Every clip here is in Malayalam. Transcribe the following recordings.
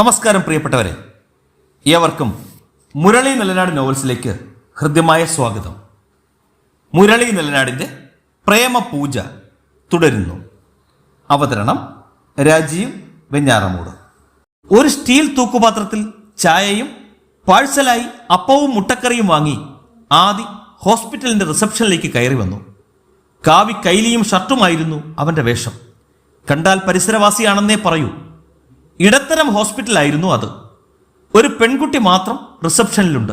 നമസ്കാരം പ്രിയപ്പെട്ടവരെ. ഏവർക്കും മുരളി നിലനാട് നോവൽസിലേക്ക് ഹൃദ്യമായ സ്വാഗതം. മുരളി നെല്ലനാടിന്റെ പ്രേമപൂജ തുടരുന്നു. അവതരണം രാജീവ് വെഞ്ഞാറമൂട്. ഒരു സ്റ്റീൽ തൂക്കുപാത്രത്തിൽ ചായയും പാഴ്സലായി അപ്പവും മുട്ടക്കറിയും വാങ്ങി ആദി ഹോസ്പിറ്റലിന്റെ റിസപ്ഷനിലേക്ക് കയറി വന്നു. കാവി കൈലിയും ഷർട്ടുമായിരുന്നു അവന്റെ വേഷം. കണ്ടാൽ പരിസരവാസിയാണെന്നേ പറയൂ. ഇടത്തരം ഹോസ്പിറ്റലായിരുന്നു അത്. ഒരു പെൺകുട്ടി മാത്രം റിസപ്ഷനിലുണ്ട്.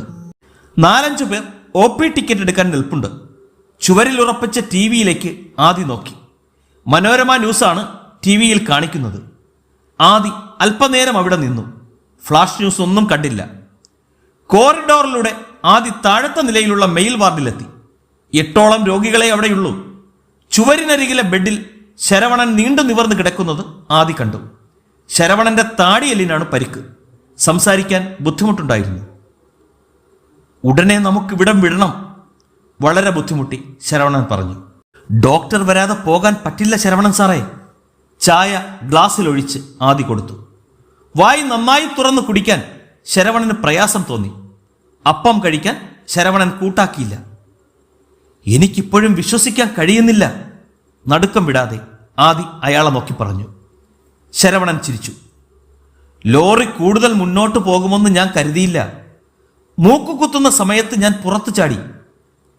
നാലഞ്ചു പേർ ഒ പി ടിക്കറ്റ് എടുക്കാൻ നിൽപ്പുണ്ട്. ചുവരിൽ ഉറപ്പിച്ച ടി വിയിലേക്ക് ആദി നോക്കി. മനോരമ ന്യൂസാണ് ടി വിയിൽ കാണിക്കുന്നത്. ആദി അല്പനേരം അവിടെ നിന്നു. ഫ്ലാഷ് ന്യൂസ് ഒന്നും കണ്ടില്ല. കോറിഡോറിലൂടെ ആദി താഴത്തെ നിലയിലുള്ള മെയിൽ വാർഡിലെത്തി. എട്ടോളം രോഗികളെ അവിടെയുള്ളൂ. ചുവരിനരികിലെ ബെഡിൽ ശരവണൻ നീണ്ടു നിവർന്ന് കിടക്കുന്നത് ആദി കണ്ടു. ശരവണന്റെ താടിയെല്ലിനാണ് പരിക്ക്. സംസാരിക്കാൻ ബുദ്ധിമുട്ടുണ്ടായിരുന്നു. ഉടനെ നമുക്ക് ഇവിടം വിടണം. വളരെ ബുദ്ധിമുട്ടി ശരവണൻ പറഞ്ഞു. ഡോക്ടർ വരാതെ പോകാൻ പറ്റില്ല ശരവണൻ സാറേ. ചായ ഗ്ലാസ്സിലൊഴിച്ച് ആദി കൊടുത്തു. വായി നന്നായി തുറന്ന് കുടിക്കാൻ ശരവണന് പ്രയാസം തോന്നി. അപ്പം കഴിക്കാൻ ശരവണൻ കൂട്ടാക്കിയില്ല. എനിക്കിപ്പോഴും വിശ്വസിക്കാൻ കഴിയുന്നില്ല. നടുക്കം വിടാതെ ആദി അയാളെ നോക്കി പറഞ്ഞു. ശരവണൻ ചിരിച്ചു. ലോറി കൂടുതൽ മുന്നോട്ട് പോകുമെന്ന് ഞാൻ കരുതിയില്ല. മൂക്കു കുത്തുന്ന സമയത്ത് ഞാൻ പുറത്തു ചാടി.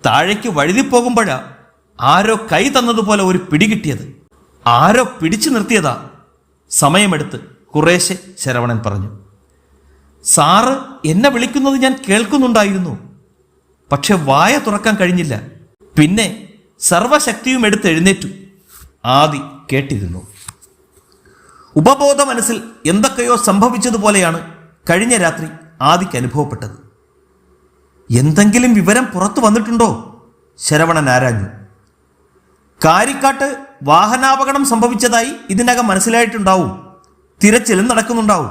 താഴേക്ക് വഴുതിപ്പോകുമ്പോഴാ ആരോ കൈ തന്നതുപോലെ ഒരു പിടി കിട്ടിയത്. ആരോ പിടിച്ചു നിർത്തിയതാ. സമയമെടുത്ത് കുറേശ്ശെ ശരവണൻ പറഞ്ഞു. സാറ് എന്നെ വിളിക്കുന്നത് ഞാൻ കേൾക്കുന്നുണ്ടായിരുന്നു. പക്ഷെ വായ തുറക്കാൻ കഴിഞ്ഞില്ല. പിന്നെ സർവശക്തിയും എടുത്ത് എഴുന്നേറ്റു. ആദി കേട്ടിരുന്നു. ഉപബോധ മനസ്സിൽ എന്തൊക്കെയോ സംഭവിച്ചതുപോലെയാണ് കഴിഞ്ഞ രാത്രി ആദിക്ക് അനുഭവപ്പെട്ടത്. എന്തെങ്കിലും വിവരം പുറത്തു വന്നിട്ടുണ്ടോ? ശരവണൻ ആരാഞ്ഞു. കാരിക്കാട്ട് വാഹനാപകടം സംഭവിച്ചതായി ഇതിനകം മനസ്സിലായിട്ടുണ്ടാവും. തിരച്ചിലും നടക്കുന്നുണ്ടാവും.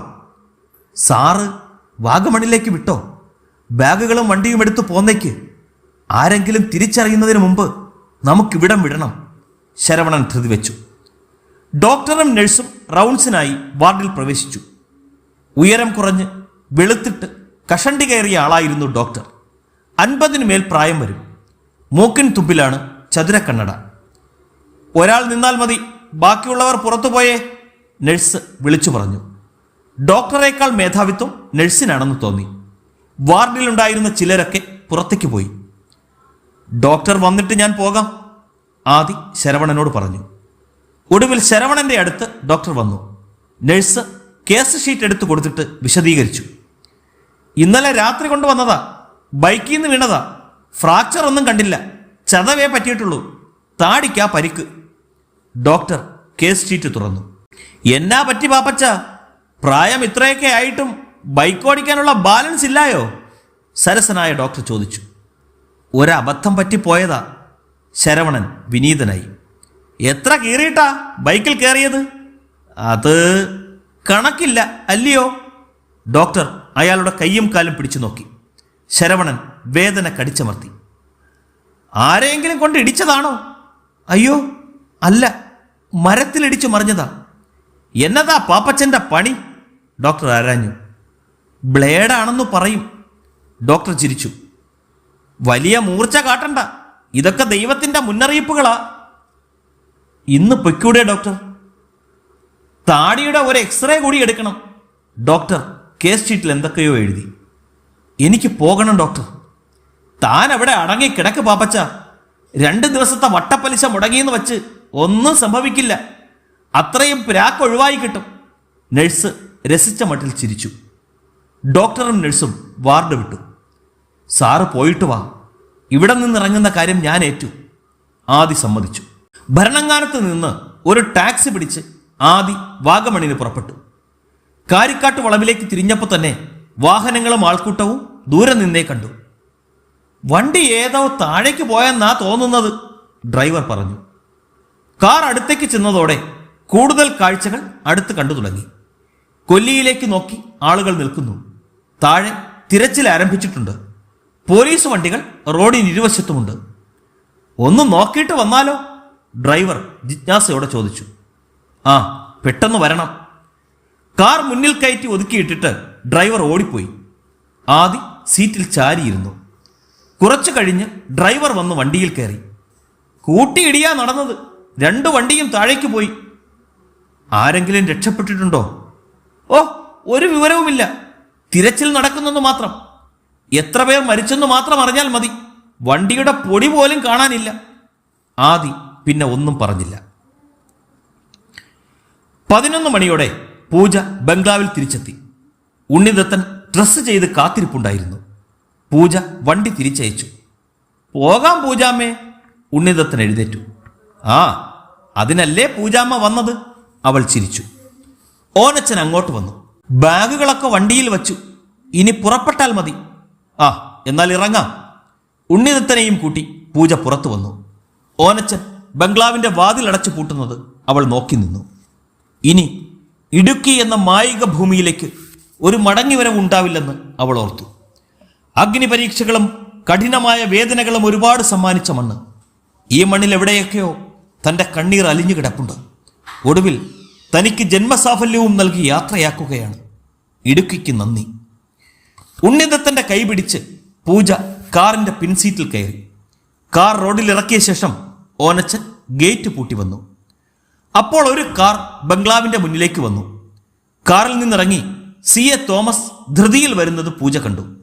സാറ് വാഗമണിലേക്ക് വിട്ടോ? ബാഗുകളും വണ്ടിയും എടുത്തു പോന്നേക്ക്. ആരെങ്കിലും തിരിച്ചറിയുന്നതിന് മുമ്പ് നമുക്കിവിടം വിടണം. ശരവണൻ ധൃതി വെച്ചു ഡോക്ടറും നഴ്സും റൗണ്ട്സിനായി വാർഡിൽ പ്രവേശിച്ചു. ഉയരം കുറഞ്ഞ് വെളുത്തിട്ട് കഷണ്ടി കയറിയ ആളായിരുന്നു ഡോക്ടർ. അൻപതിനു മേൽ പ്രായം വരും. മൂക്കിൻ തുമ്പിലാണ് ചതുരക്കണ്ണട ഒരാൾ നിന്നാൽ മതി ബാക്കിയുള്ളവർ പുറത്തുപോയേ നഴ്സ് വിളിച്ചു പറഞ്ഞു. ഡോക്ടറേക്കാൾ മേധാവിത്വം നഴ്സിനാണെന്ന് തോന്നി. വാർഡിലുണ്ടായിരുന്ന ചിലരൊക്കെ പുറത്തേക്ക് പോയി. ഡോക്ടർ വന്നിട്ട് ഞാൻ പോകാം ആദി ശരവണനോട് പറഞ്ഞു. ഒടുവിൽ ശരവണന്റെ അടുത്ത് ഡോക്ടർ വന്നു. നഴ്സ് കേസ് ഷീറ്റ് എടുത്തു കൊടുത്തിട്ട് വിശദീകരിച്ചു. ഇന്നലെ രാത്രി കൊണ്ടുവന്നതാ. ബൈക്കിൽ നിന്ന് വീണതാ. ഫ്രാക്ചർ ഒന്നും കണ്ടില്ല. ചതവേ പറ്റിയിട്ടുള്ളൂ. താടിക്കാ പരിക്ക്. ഡോക്ടർ കേസ് ഷീറ്റ് തുറന്നു. എന്നാ പറ്റി പാപ്പച്ച? പ്രായം ഇത്രയൊക്കെ ആയിട്ടും ബൈക്ക് ഓടിക്കാനുള്ള ബാലൻസ് ഇല്ലായോ? സരസനായ ഡോക്ടർ ചോദിച്ചു. ഒരബദ്ധം പറ്റിപ്പോയതാ. ശരവണൻ വിനീതനായി. എത്ര കീറിയിട്ടാ ബൈക്കിൽ കയറിയത്? അത് കണക്കില്ല അല്ലയോ? ഡോക്ടർ അയാളുടെ കയ്യും കാലും പിടിച്ചു നോക്കി. ശരവണൻ വേദന കടിച്ചമർത്തി. ആരെയെങ്കിലും കൊണ്ട് ഇടിച്ചതാണോ? അയ്യോ അല്ല മരത്തിലിടിച്ചു മറിഞ്ഞതാ. എന്നതാ പാപ്പച്ചന്റെ പണി? ഡോക്ടർ ആരാഞ്ഞു. ബ്ലേഡാണെന്ന് പറയും. ഡോക്ടർ ചിരിച്ചു. വലിയ മൂർച്ച കാട്ടണ്ട. ഇതൊക്കെ ദൈവത്തിന്റെ മുന്നറിയിപ്പുകളാ. ഇന്ന് പൊയ്ക്കൂടെ ഡോക്ടർ? താടിയുടെ ഒരു എക്സ്റേ കൂടി എടുക്കണം. ഡോക്ടർ കേസ് ഷീറ്റിൽ എന്തൊക്കെയോ എഴുതി. എനിക്ക് പോകണം ഡോക്ടർ. താൻ അവിടെ അടങ്ങി കിടക്ക് പാപ്പച്ച. രണ്ട് ദിവസത്തെ വട്ടപ്പലിശ മുടങ്ങിയെന്ന് വച്ച് ഒന്നും സംഭവിക്കില്ല. അത്രയും പ്രാക്ക് ഒഴിവായി കിട്ടും. നഴ്സ് രസിച്ച മട്ടിൽ ചിരിച്ചു. ഡോക്ടറും നഴ്സും വാർഡ് വിട്ടു. സാറ് പോയിട്ട് വാ. ഇവിടെ നിന്നിറങ്ങുന്ന കാര്യം ഞാൻ ഏറ്റു. ആദി സമ്മതിച്ചു. ഭരണങ്ങാനത്ത് നിന്ന് ഒരു ടാക്സി പിടിച്ച് ആദി വാഗമണിന് പുറപ്പെട്ടു. കാരിക്കാട്ട് വളവിലേക്ക് തിരിഞ്ഞപ്പോൾ തന്നെ വാഹനങ്ങളും ആൾക്കൂട്ടവും ദൂരെ നിന്നേ കണ്ടു. വണ്ടി ഏതോ താഴേക്ക് പോയെന്നാ തോന്നുന്നത് ഡ്രൈവർ പറഞ്ഞു. കാർ അടുത്തേക്ക് ചെന്നതോടെ കൂടുതൽ കാഴ്ചകൾ അടുത്ത് കണ്ടു തുടങ്ങി. കൊല്ലിയിലേക്ക് നോക്കി ആളുകൾ നിൽക്കുന്നു. താഴെ തിരച്ചിൽ ആരംഭിച്ചിട്ടുണ്ട്. പോലീസ് വണ്ടികൾ റോഡിന് ഇരുവശത്തുമുണ്ട്. ഒന്ന് നോക്കിയിട്ട് വന്നാലോ? ഡ്രൈവർ ജിജ്ഞാസയോടെ ചോദിച്ചു ആ പെട്ടെന്ന് വരണം. കാർ മുന്നിൽ കയറ്റി ഒതുക്കിയിട്ടിട്ട് ഡ്രൈവർ ഓടിപ്പോയി. ആദി സീറ്റിൽ ചാരിയിരുന്നു. കുറച്ചു കഴിഞ്ഞ് ഡ്രൈവർ വന്ന് വണ്ടിയിൽ കയറി. കൂട്ടിയിടിയാ നടന്നത്. രണ്ട് വണ്ടിയും താഴേക്ക് പോയി. ആരെങ്കിലും രക്ഷപ്പെട്ടിട്ടുണ്ടോ? ഓ ഒരു വിവരവുമില്ല. തിരച്ചിൽ നടക്കുന്നെന്ന് മാത്രം. എത്ര പേർ മരിച്ചെന്ന് മാത്രം അറിഞ്ഞാൽ മതി. വണ്ടിയുടെ പൊടി പോലും കാണാനില്ല. ആദി പിന്നെ ഒന്നും പറഞ്ഞില്ല. പതിനൊന്ന് മണിയോടെ പൂജ ബംഗ്ലാവിൽ തിരിച്ചെത്തി. ഉണ്ണിദത്തൻ ഡ്രസ്സ് ചെയ്ത് കാത്തിരിപ്പുണ്ടായിരുന്നു. പൂജ വണ്ടി തിരിച്ചയച്ചു. പോകാം പൂജാമ്മേ ഉണ്ണിദത്തൻ എഴുന്നേറ്റു. ആ അതിനല്ലേ പൂജാമ്മ വന്നത്? അവൾ ചിരിച്ചു. ഓനച്ചൻ അങ്ങോട്ട് വന്നു. ബാഗുകളൊക്കെ വണ്ടിയിൽ വച്ചു. ഇനി പുറപ്പെട്ടാൽ മതി. ആ എന്നാൽ ഇറങ്ങാം. ഉണ്ണിദത്തനെയും കൂട്ടി പൂജ പുറത്തു വന്നു. ഓനച്ചൻ ബംഗ്ലാവിന്റെ വാതിലടച്ചു പൂട്ടുന്നത് അവൾ നോക്കി നിന്നു. ഇനി ഇടുക്കി എന്ന മായിക ഭൂമിയിലേക്ക് ഒരു മടങ്ങിവരവ് ഉണ്ടാവില്ലെന്ന് അവൾ ഓർത്തു. അഗ്നി പരീക്ഷകളും കഠിനമായ വേദനകളും ഒരുപാട് സമ്മാനിച്ച മണ്ണ്. ഈ മണ്ണിൽ എവിടെയൊക്കെയോ തന്റെ കണ്ണീർ അലിഞ്ഞു കിടപ്പുണ്ട്. ഒടുവിൽ തനിക്ക് ജന്മസാഫല്യവും നൽകി യാത്രയാക്കുകയാണ്. ഇടുക്കിക്ക് നന്ദി. ഉണ്ണിതത്തന്റെ കൈപിടിച്ച് പൂജ കാറിന്റെ പിൻസീറ്റിൽ കയറി. കാർ റോഡിൽ ഇറക്കിയ ശേഷം ഓനച്ചൻ ഗേറ്റ് പൂട്ടി വന്നു. അപ്പോൾ ഒരു കാർ ബംഗ്ലാവിന്റെ മുന്നിലേക്ക് വന്നു. കാറിൽ നിന്നിറങ്ങി സി എ തോമസ് ധൃതിയിൽ വരുന്നത് പൂജ കണ്ടു.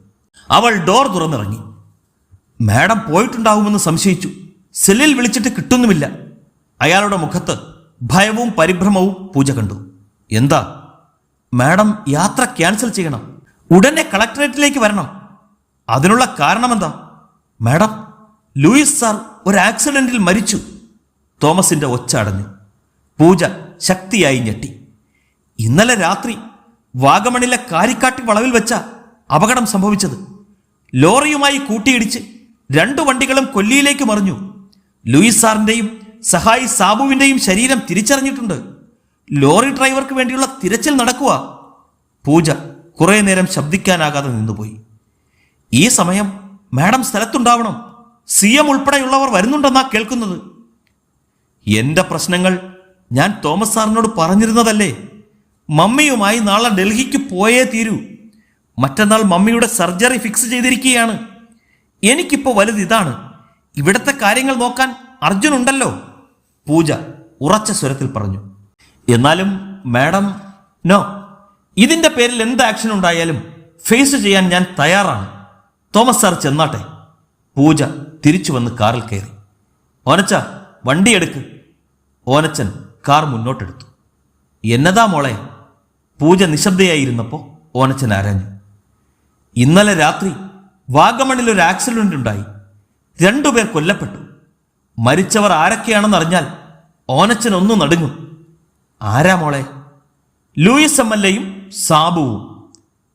അവൾ ഡോർ തുറന്നിറങ്ങി. മാഡം പോയിട്ടുണ്ടാവുമെന്ന് സംശയിച്ചു. സെല്ലിൽ വിളിച്ചിട്ട് കിട്ടുന്നുമില്ല. അയാളുടെ മുഖത്ത് ഭയവും പരിഭ്രമവും പൂജ കണ്ടു. എന്താ? മാഡം യാത്ര ക്യാൻസൽ ചെയ്യണം. ഉടനെ കളക്ടറേറ്റിലേക്ക് വരണം. അതിനുള്ള കാരണമെന്താ? മാഡം ലൂയിസ് സാർ ഒരു ആക്സിഡന്റിൽ മരിച്ചു. തോമസിന്റെ ഒച്ച അടഞ്ഞു. പൂജ ശക്തിയായി ഞെട്ടി. ഇന്നലെ രാത്രി വാഗമണിലെ കാരിക്കാട്ടി വളവിൽ വെച്ച അപകടം സംഭവിച്ചത്. ലോറിയുമായി കൂട്ടിയിടിച്ച് രണ്ടു വണ്ടികളും കൊല്ലിയിലേക്ക് മറിഞ്ഞു. ലൂയിസ് സാറിന്റെയും സഹായി സാബുവിന്റെയും ശരീരം തിരിച്ചറിഞ്ഞിട്ടുണ്ട്. ലോറി ഡ്രൈവർക്ക് വേണ്ടിയുള്ള തിരച്ചിൽ നടക്കുക. പൂജ കുറേ നേരം ശബ്ദിക്കാനാകാതെ നിന്നുപോയി. ഈ സമയം മാഡം സ്ഥലത്തുണ്ടാവണം. സി എം ഉൾപ്പെടെയുള്ളവർ വരുന്നുണ്ടെന്നാ കേൾക്കുന്നത്. എന്റെ പ്രശ്നങ്ങൾ ഞാൻ തോമസ് സാറിനോട് പറഞ്ഞിരുന്നതല്ലേ? മമ്മിയുമായി നാളെ ഡൽഹിക്ക് പോയേ തീരൂ. മറ്റന്നാൾ മമ്മിയുടെ സർജറി ഫിക്സ് ചെയ്തിരിക്കുകയാണ്. എനിക്കിപ്പോൾ വലുത് ഇതാണ്. ഇവിടുത്തെ കാര്യങ്ങൾ നോക്കാൻ അർജുൻ ഉണ്ടല്ലോ പൂജ ഉറച്ച സ്വരത്തിൽ പറഞ്ഞു. എന്നാലും മാഡം നോ ഇതിന്റെ പേരിൽ എന്ത് ആക്ഷൻ ഉണ്ടായാലും ഫേസ് ചെയ്യാൻ ഞാൻ തയ്യാറാണ്. Thomas sir ചെന്നാട്ടെ. പൂജ തിരിച്ചു വന്ന് കാറിൽ കയറി. ഓനച്ച വണ്ടിയെടുക്ക് ഓനച്ചൻ കാർ മുന്നോട്ടെടുത്തു. എന്നതാ മോളെ? പൂജ നിശബ്ദയായിരുന്നപ്പോൾ ഓനച്ചൻ ആരാഞ്ഞു. ഇന്നലെ രാത്രി വാഗമണിൽ ഒരു ആക്സിഡന്റ് ഉണ്ടായി. രണ്ടുപേർ കൊല്ലപ്പെട്ടു. മരിച്ചവർ ആരൊക്കെയാണെന്ന് അറിഞ്ഞാൽ ഓനച്ചൻ ഒന്നും നടുങ്ങും. ആരാ മോളെ? ലൂയിസ് എം എൽ എയും സാബുവും.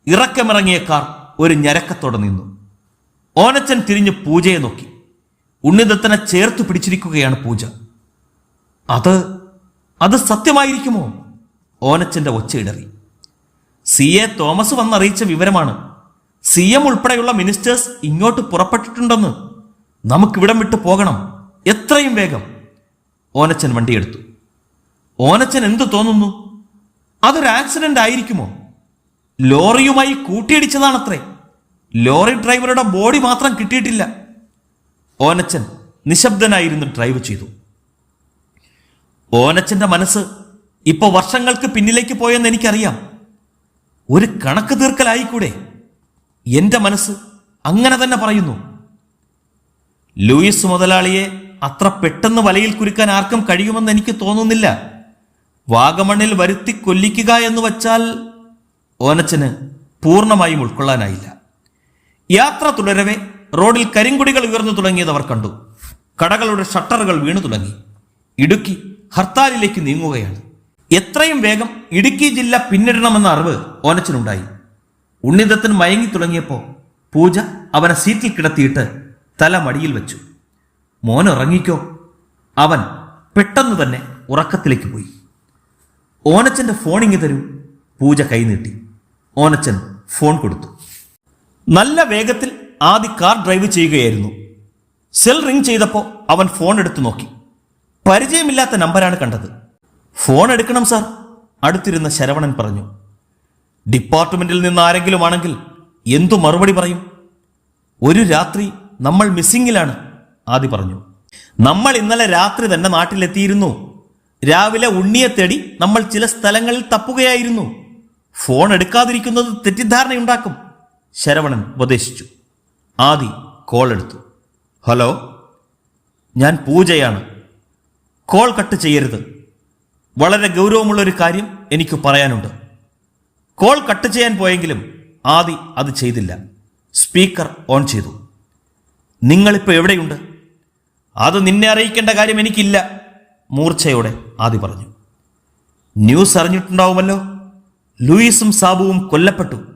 ഇറക്കമിറങ്ങിയ കാർ ഒരു ഞരക്കത്തോടെ നിന്നു. ഓനച്ചൻ തിരിഞ്ഞ് പൂജയെ നോക്കി. ഉണ്ണിദത്തനെ ചേർത്ത് പിടിച്ചിരിക്കുകയാണ് പൂജ. അത് അത് സത്യമായിരിക്കുമോ? ഓനച്ചന്റെ ഒച്ചയിടറി സി എ തോമസ് വന്നറിയിച്ച വിവരമാണ്. സി എം ഉൾപ്പെടെയുള്ള മിനിസ്റ്റേഴ്സ് ഇങ്ങോട്ട് പുറപ്പെട്ടിട്ടുണ്ടെന്ന് നമുക്കിവിടം വിട്ടു പോകണം. എത്രയും വേഗം. ഓനച്ചൻ വണ്ടിയെടുത്തു. ഓനച്ചൻ എന്തു തോന്നുന്നു? അതൊരു ആക്സിഡന്റ് ആയിരിക്കുമോ? ലോറിയുമായി കൂട്ടിയിടിച്ചതാണത്രേ. ലോറി ഡ്രൈവറുടെ ബോഡി മാത്രം കിട്ടിയിട്ടില്ല. ഓനച്ചൻ നിശബ്ദനായിരുന്നു ഡ്രൈവ് ചെയ്തു. ഓനച്ചന്റെ മനസ്സ് ഇപ്പൊ വർഷങ്ങൾക്ക് പിന്നിലേക്ക് പോയെന്ന് എനിക്കറിയാം. ഒരു കണക്ക് തീർക്കലായിക്കൂടെ? എന്റെ മനസ്സ് അങ്ങനെ തന്നെ പറയുന്നു. ലൂയിസ് മുതലാളിയെ അത്ര പെട്ടെന്ന് വലയിൽ കുരുക്കാൻ ആർക്കും കഴിയുമെന്ന് എനിക്ക് തോന്നുന്നില്ല. വാഗമണ്ണിൽ വരുത്തി കൊല്ലിക്കുക എന്ന് വച്ചാൽ ഓനച്ചന് പൂർണമായും ഉൾക്കൊള്ളാനായില്ല. യാത്ര തുടരവെ. റോഡിൽ കരിങ്കുടികൾ ഉയർന്നു തുടങ്ങിയത് അവർ കണ്ടു. കടകളുടെ ഷട്ടറുകൾ വീണു തുടങ്ങി. ഇടുക്കി ഹർത്താലിലേക്ക് നീങ്ങുകയാണ്. എത്രയും വേഗം ഇടുക്കി ജില്ല പിന്നിടണമെന്ന അറിവ് ഓനച്ചനുണ്ടായി. ഉണ്ണിദത്തൻ മയങ്ങി തുടങ്ങിയപ്പോൾ പൂജ അവനെ സീറ്റിൽ കിടത്തിയിട്ട് തല മടിയിൽ വെച്ചു. മോൻ ഉറങ്ങിക്കോ. അവൻ പെട്ടെന്ന് തന്നെ ഉറക്കത്തിലേക്ക് പോയി. ഓനച്ചന്റെ ഫോൺ ഇങ്ങി തരൂ. പൂജ കൈനീട്ടി ഓനച്ചൻ ഫോൺ കൊടുത്തു. നല്ല വേഗത്തിൽ ആദി കാർ ഡ്രൈവ് ചെയ്യുകയായിരുന്നു. സെൽ റിംഗ് ചെയ്തപ്പോൾ അവൻ ഫോൺ എടുത്തു നോക്കി. പരിചയമില്ലാത്ത നമ്പരാണ് കണ്ടത്. ഫോൺ എടുക്കണം സാർ അടുത്തിരുന്ന ശരവണൻ പറഞ്ഞു. ഡിപ്പാർട്ട്മെന്റിൽ നിന്ന് ആരെങ്കിലും ആണെങ്കിൽ എന്തു മറുപടി പറയും? ഒരു രാത്രി നമ്മൾ മിസ്സിങ്ങിലാണ് ആദി പറഞ്ഞു. നമ്മൾ ഇന്നലെ രാത്രി തന്നെ നാട്ടിലെത്തിയിരുന്നു. രാവിലെ ഉണ്ണിയെ തേടി നമ്മൾ ചില സ്ഥലങ്ങളിൽ തപ്പുകയായിരുന്നു. ഫോൺ എടുക്കാതിരിക്കുന്നത് തെറ്റിദ്ധാരണയുണ്ടാക്കും ശരവണൻ ഉപദേശിച്ചു. ആദി കോൾ എടുത്തു. ഹലോ ഞാൻ പൂജയാണ്. കോൾ കട്ട് ചെയ്യരുത്. വളരെ ഗൗരവമുള്ളൊരു കാര്യം എനിക്ക് പറയാനുണ്ട്. കോൾ കട്ട് ചെയ്യാൻ പോയെങ്കിലും ആദി അത് ചെയ്തില്ല. സ്പീക്കർ ഓൺ ചെയ്തു. നിങ്ങളിപ്പോൾ എവിടെയുണ്ട്? അത് നിന്നെ അറിയിക്കേണ്ട കാര്യം എനിക്കില്ല മൂർച്ചയോടെ ആദി പറഞ്ഞു. ന്യൂസ് അറിഞ്ഞിട്ടുണ്ടാവുമല്ലോ. ലൂയിസും സാബുവും കൊല്ലപ്പെട്ടു.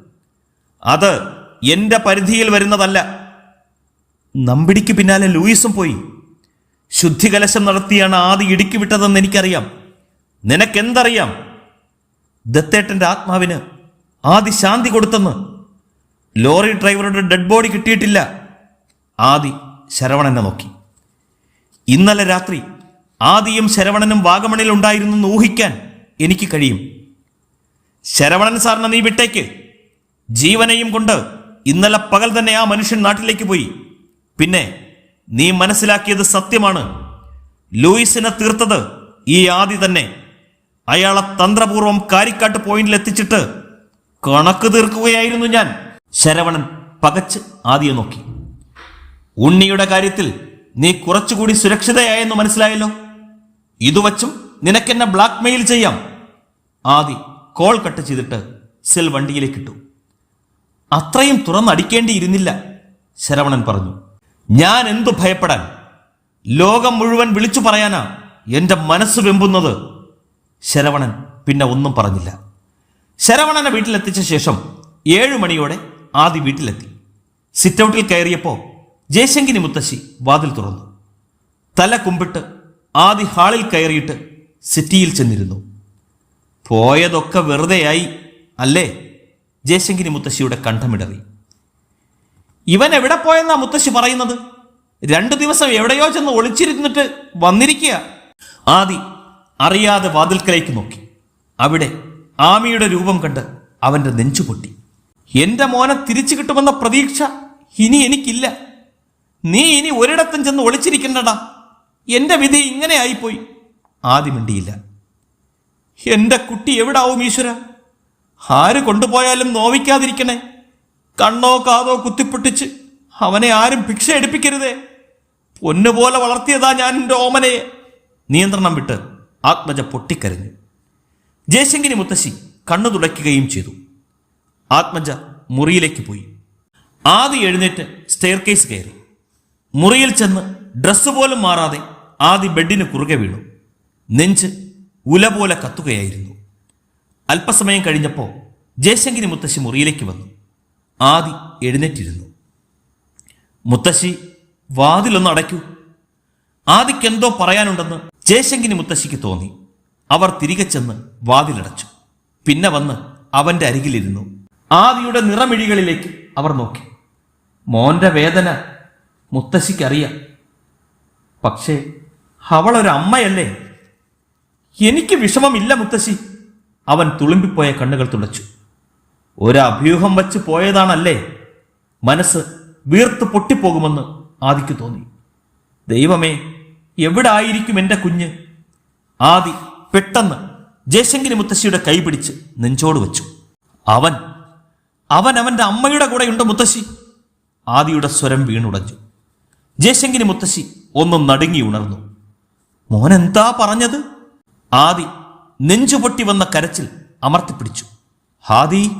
അത് എന്റെ പരിധിയിൽ വരുന്നതല്ല. നമ്പിടിക്ക് പിന്നാലെ ലൂയിസും പോയി. ശുദ്ധികലശം നടത്തിയാണ് ആദി ഇടുക്കി വിട്ടതെന്ന് എനിക്കറിയാം. നിനക്കെന്തറിയാം? ദത്തേട്ടന്റെ ആത്മാവിന് ആദി ശാന്തി കൊടുത്തെന്ന്. ലോറി ഡ്രൈവറുടെ ഡെഡ് ബോഡി കിട്ടിയിട്ടില്ല. ആദി ശരവണനെ നോക്കി. ഇന്നലെ രാത്രി ആദിയും ശരവണനും വാഗമണിൽ ഉണ്ടായിരുന്നു ഊഹിക്കാൻ എനിക്ക് കഴിയും. ശരവണൻ സാറിനെ നീ വിട്ടേക്ക്. ജീവനെയും കൊണ്ട് ഇന്നലെ പകൽ തന്നെ ആ മനുഷ്യൻ നാട്ടിലേക്ക് പോയി. പിന്നെ നീ മനസ്സിലാക്കിയത് സത്യമാണ്. ലൂയിസിനെ തീർത്തത് ഈ ആദി തന്നെ. അയാളെ തന്ത്രപൂർവം കാരിക്കാട്ട് പോയിന്റിൽ എത്തിച്ചിട്ട് കണക്ക് തീർക്കുകയായിരുന്നു ഞാൻ. ശരവണൻ പകച്ച് ആദിയെ നോക്കി. ഉണ്ണിയുടെ കാര്യത്തിൽ നീ കുറച്ചുകൂടി സുരക്ഷിതയായെന്ന് മനസ്സിലായല്ലോ? ഇതുവച്ചും നിനക്കെന്നെ ബ്ലാക്ക് മെയിൽ ചെയ്യാം. ആദി കോൾ കട്ട് ചെയ്തിട്ട് സെൽ വണ്ടിയിലേക്ക് ഇട്ടു. അത്രയും തുറന്നടിക്കേണ്ടിയിരുന്നില്ല ശരവണൻ പറഞ്ഞു. ഞാൻ എന്തു ഭയപ്പെടാൻ? ലോകം മുഴുവൻ വിളിച്ചു പറയാനാ എന്റെ മനസ്സ് വെമ്പുന്നത്? ശരവണൻ പിന്നെ ഒന്നും പറഞ്ഞില്ല. ശരവണനെ വീട്ടിലെത്തിച്ച ശേഷം ഏഴു മണിയോടെ ആദി വീട്ടിലെത്തി. സിറ്റൗട്ടിൽ കയറിയപ്പോൾ ജയശങ്കിനി മുത്തശ്ശി വാതിൽ തുറന്നു. തല കുമ്പിട്ട് ആദി ഹാളിൽ കയറിയിട്ട് സിറ്റിയിൽ ചെന്നിരുന്നു. പോയതൊക്കെ വെറുതെയായി അല്ലേ? ജയശങ്കിനി മുത്തശ്ശിയുടെ കണ്ഠമിടറി. ഇവൻ എവിടെ പോയെന്നാ മുത്തശ്ശി പറയുന്നത്? രണ്ടു ദിവസം എവിടെയോ ചെന്ന് ഒളിച്ചിരുന്നിട്ട് വന്നിരിക്കുക. ആദി അറിയാതെ വാതിൽക്കലേക്ക് നോക്കി. അവിടെ ആമിയുടെ രൂപം കണ്ട് അവന്റെ നെഞ്ചു പൊട്ടി. എന്റെ മോനെ തിരിച്ചു കിട്ടുമെന്ന പ്രതീക്ഷ ഇനി എനിക്കില്ല. നീ ഇനി ഒരിടത്തും ചെന്ന് ഒളിച്ചിരിക്കണ്ടടാ. എന്റെ വിധി ഇങ്ങനെ ആയിപ്പോയി. ആദി മിണ്ടിയില്ല. എന്റെ കുട്ടി എവിടാവും ഈശ്വര? ആര് കൊണ്ടുപോയാലും നോവിക്കാതിരിക്കണേ. കണ്ണോ കാതോ കുത്തിപ്പൊട്ടിച്ച് അവനെ ആരും ഭിക്ഷ എടുപ്പിക്കരുതേ. പൊന്നുപോലെ വളർത്തിയതാ ഞാൻ എന്റെ ഓമനയെ. നിയന്ത്രണം വിട്ട് ആത്മജ പൊട്ടിക്കരഞ്ഞു. ജയശങ്കിനി മുത്തശ്ശി കണ്ണു തുടയ്ക്കുകയും ചെയ്തു. ആത്മജ മുറിയിലേക്ക് പോയി. ആദി എഴുന്നേറ്റ് സ്റ്റെയർ കേസ് കയറി. മുറിയിൽ ചെന്ന് ഡ്രസ്സ് പോലും മാറാതെ ആദി ബെഡിന് കുറുകെ വീണു. നെഞ്ച് ഉല പോലെ കത്തുകയായിരുന്നു. അല്പസമയം കഴിഞ്ഞപ്പോൾ ജയശങ്കിനി മുത്തശ്ശി മുറിയിലേക്ക് വന്നു. ആദി എഴുന്നേറ്റിരുന്നു. മുത്തശ്ശി വാതിലൊന്ന് അടയ്ക്കൂ. ആദിക്കെന്തോ പറയാനുണ്ടെന്ന് ജയശങ്കിനി മുത്തശ്ശിക്ക് തോന്നി. അവർ തിരികെ ചെന്ന് വാതിലടച്ചു. പിന്നെ വന്ന് അവന്റെ അരികിലിരുന്നു. ആദിയുടെ നിറമിഴികളിലേക്ക് അവർ നോക്കി. മോന്റെ വേദന മുത്തശ്ശിക്കറിയാം. പക്ഷേ അവളൊരമ്മയല്ലേ എനിക്ക് വിഷമമില്ല മുത്തശ്ശി. അവൻ തുളുമ്പിപ്പോയ കണ്ണുകൾ തുടച്ചു. ഒരഭ്യൂഹം വച്ച് പോയതാണല്ലേ? മനസ്സ് വീർത്ത് പൊട്ടിപ്പോകുമെന്ന് ആദിക്ക് തോന്നി. ദൈവമേ എവിടെ ആയിരിക്കും എന്റെ കുഞ്ഞ്? ആദി പെട്ടെന്ന് ജയശങ്കരി മുത്തശ്ശിയുടെ കൈ പിടിച്ച് നെഞ്ചോട് വെച്ചു. അവൻ അവൻ അവന്റെ അമ്മയുടെ കൂടെയുണ്ട് മുത്തശ്ശി. ആദിയുടെ സ്വരം വീണുടഞ്ഞു. ജയശങ്കിനി മുത്തശ്ശി ഒന്ന് നടുങ്ങി ഉണർന്നു. മോനെന്താ പറഞ്ഞത്? ആദി നെഞ്ചുപൊട്ടി വന്ന കരച്ചിൽ അമർത്തിപ്പിടിച്ചു. ഹാദി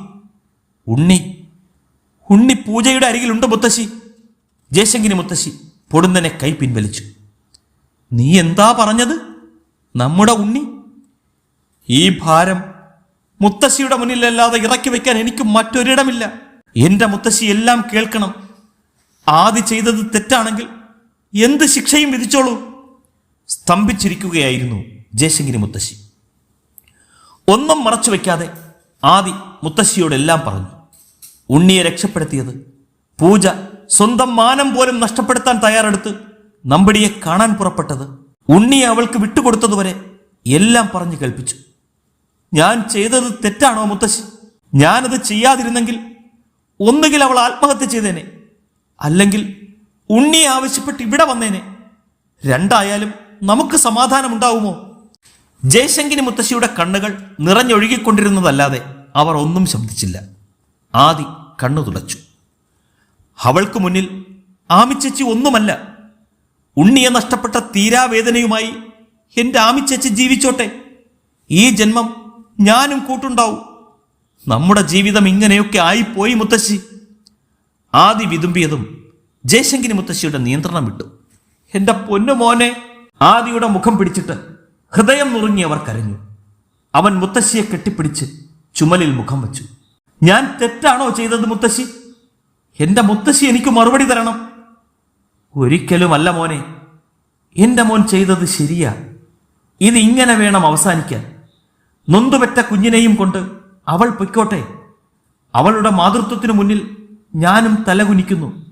ഉണ്ണി. ഉണ്ണി പൂജയുടെ അരികിലുണ്ട് മുത്തശ്ശി? ജയശങ്കിനി മുത്തശ്ശി പൊടുന്നനെ കൈ പിൻവലിച്ചു. നീ എന്താ പറഞ്ഞത്? നമ്മുടെ ഉണ്ണി? ഈ ഭാരം മുത്തശ്ശിയുടെ മുന്നിലല്ലാതെ ഇറക്കി വെക്കാൻ എനിക്ക് മറ്റൊരിടമില്ല. എന്റെ മുത്തശ്ശി എല്ലാം കേൾക്കണം. ആദി ചെയ്തത് തെറ്റാണെങ്കിൽ എന്ത് ശിക്ഷയും വിധിച്ചോളൂ. സ്തംഭിച്ചിരിക്കുകയായിരുന്നു ജയശങ്കിനി മുത്തശ്ശി. ഒന്നും മറച്ചു വയ്ക്കാതെ ആദി മുത്തശ്ശിയോടെല്ലാം പറഞ്ഞു ഉണ്ണിയെ രക്ഷപ്പെടുത്തിയത് പൂജ സ്വന്തം മാനം പോലും നഷ്ടപ്പെടുത്താൻ തയ്യാറെടുത്ത് നമ്പടിയെ കാണാൻ പുറപ്പെട്ടത് ഉണ്ണിയെ അവൾക്ക് വിട്ടുകൊടുത്തതുവരെ എല്ലാം പറഞ്ഞു കേൾപ്പിച്ചു. ഞാൻ ചെയ്തത് തെറ്റാണോ മുത്തശ്ശി? ഞാനത് ചെയ്യാതിരുന്നെങ്കിൽ ഒന്നുകിൽ അവൾ ആത്മഹത്യ ചെയ്തേനെ അല്ലെങ്കിൽ ഉണ്ണിയെ ആവശ്യപ്പെട്ട് ഇവിടെ വന്നേനെ. രണ്ടായാലും നമുക്ക് സമാധാനമുണ്ടാവുമോ? ജയശങ്കിനി മുത്തശ്ശിയുടെ കണ്ണുകൾ നിറഞ്ഞൊഴുകിക്കൊണ്ടിരുന്നതല്ലാതെ അവർ ഒന്നും ശബ്ദിച്ചില്ല. ആദി കണ്ണു തുടച്ചു. അവൾക്ക് മുന്നിൽ ആമിച്ചേച്ചി ഒന്നുമല്ല. ഉണ്ണിയെ നഷ്ടപ്പെട്ട തീരാവേദനയുമായി എന്റെ ആമിച്ചേച്ചി ജീവിച്ചോട്ടെ. ഈ ജന്മം ഞാനും കൂട്ടുണ്ടാവും. നമ്മുടെ ജീവിതം ഇങ്ങനെയൊക്കെ ആയിപ്പോയി മുത്തശ്ശി. ആദി വിതുമ്പിയതും ജയശങ്കിനി മുത്തശ്ശിയുടെ നിയന്ത്രണം വിട്ടു. എന്റെ പൊന്നു മോനെ ആദിയുടെ മുഖം പിടിച്ചിട്ട് ഹൃദയം നുറുങ്ങിയവർ കരഞ്ഞു. അവൻ മുത്തശ്ശിയെ കെട്ടിപ്പിടിച്ച് ചുമലിൽ മുഖം വച്ചു. ഞാൻ തെറ്റാണോ ചെയ്തത് മുത്തശ്ശി? എന്റെ മുത്തശ്ശി എനിക്ക് മറുപടി തരണം. ഒരിക്കലുമല്ല മോനെ. എന്റെ മോൻ ചെയ്തത് ശരിയാ. ഇത് ഇങ്ങനെ വേണം അവസാനിക്കാൻ. നൊന്തുപെറ്റ കുഞ്ഞിനെയും കൊണ്ട് അവൾ പൊയ്ക്കോട്ടെ. അവളുടെ മാതൃത്വത്തിനു മുന്നിൽ ഞാനും തലകുനിക്കുന്നു.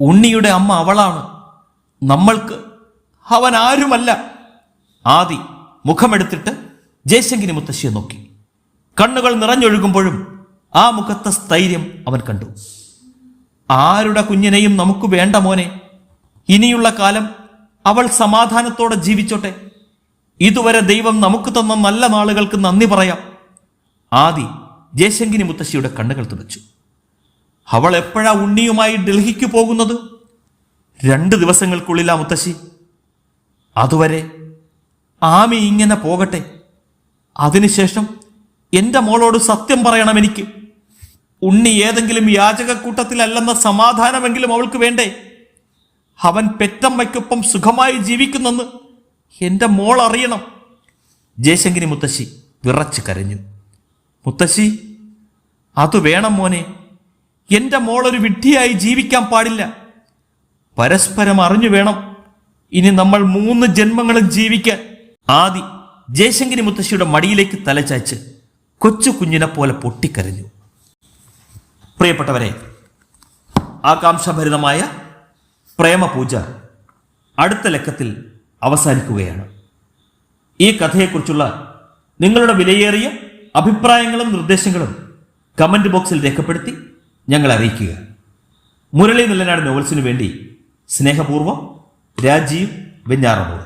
ഉണ്ണിയുടെ അമ്മ അവളാണ്. നമ്മൾക്ക് അവൻ ആരുമല്ല. ആദി മുഖമെടുത്തിട്ട് ജയശങ്കിനി മുത്തശ്ശിയെ നോക്കി. കണ്ണുകൾ നിറഞ്ഞൊഴുകുമ്പോഴും ആ മുഖത്തെ സ്ഥൈര്യം അവൻ കണ്ടു. ആരുടെ കുഞ്ഞിനെയും നമുക്ക് വേണ്ട മോനെ. ഇനിയുള്ള കാലം അവൾ സമാധാനത്തോടെ ജീവിച്ചോട്ടെ. ഇതുവരെ ദൈവം നമുക്ക് തന്ന നല്ല നാളുകൾക്ക് നന്ദി പറയാം. ആദി ജയശങ്കിനി മുത്തശ്ശിയുടെ കണ്ണുകൾ തുടച്ചു. അവൾ എപ്പോഴാ ഉണ്ണിയുമായി ഡൽഹിക്ക് പോകുന്നത്? രണ്ട് ദിവസങ്ങൾക്കുള്ളിലാ മുത്തശ്ശി. അതുവരെ ആമി ഇങ്ങനെ പോകട്ടെ. അതിനുശേഷം എന്റെ മോളോട് സത്യം പറയണം എനിക്ക്. ഉണ്ണി ഏതെങ്കിലും യാചകക്കൂട്ടത്തിലല്ലെന്ന സമാധാനമെങ്കിലും അവൾക്ക് വേണ്ടേ? അവൻ പെറ്റമ്മയ്ക്കൊപ്പം സുഖമായി ജീവിക്കുന്നെന്ന് എന്റെ മോൾ അറിയണം. ജയശങ്കരി മുത്തശ്ശി വിറച്ച് കരഞ്ഞു. മുത്തശ്ശി അത് വേണം മോനെ. എന്റെ മോളൊരു വിഡ്ഢിയായി ജീവിക്കാൻ പാടില്ല. പരസ്പരം അറിഞ്ഞു വേണം ഇനി നമ്മൾ മൂന്ന് ജന്മങ്ങളും ജീവിക്കാൻ. ആദി ജയശങ്കരി മുത്തശ്ശിയുടെ മടിയിലേക്ക് തലചായ്ച്ച് കൊച്ചു കുഞ്ഞിനെ പോലെ പൊട്ടിക്കരഞ്ഞു. പ്രിയപ്പെട്ടവരെ ആകാംക്ഷഭരിതമായ പ്രേമപൂജ അടുത്ത ലക്കത്തിൽ അവസാനിക്കുകയാണ്. ഈ കഥയെക്കുറിച്ചുള്ള നിങ്ങളുടെ വിലയേറിയ അഭിപ്രായങ്ങളും നിർദ്ദേശങ്ങളും കമന്റ് ബോക്സിൽ രേഖപ്പെടുത്തി ഞങ്ങളെ അറിയിക്കുക. മുരളി നിലനാട് നോവൽസിനു വേണ്ടി സ്നേഹപൂർവം രാജീവ് വെഞ്ഞാറമൂർ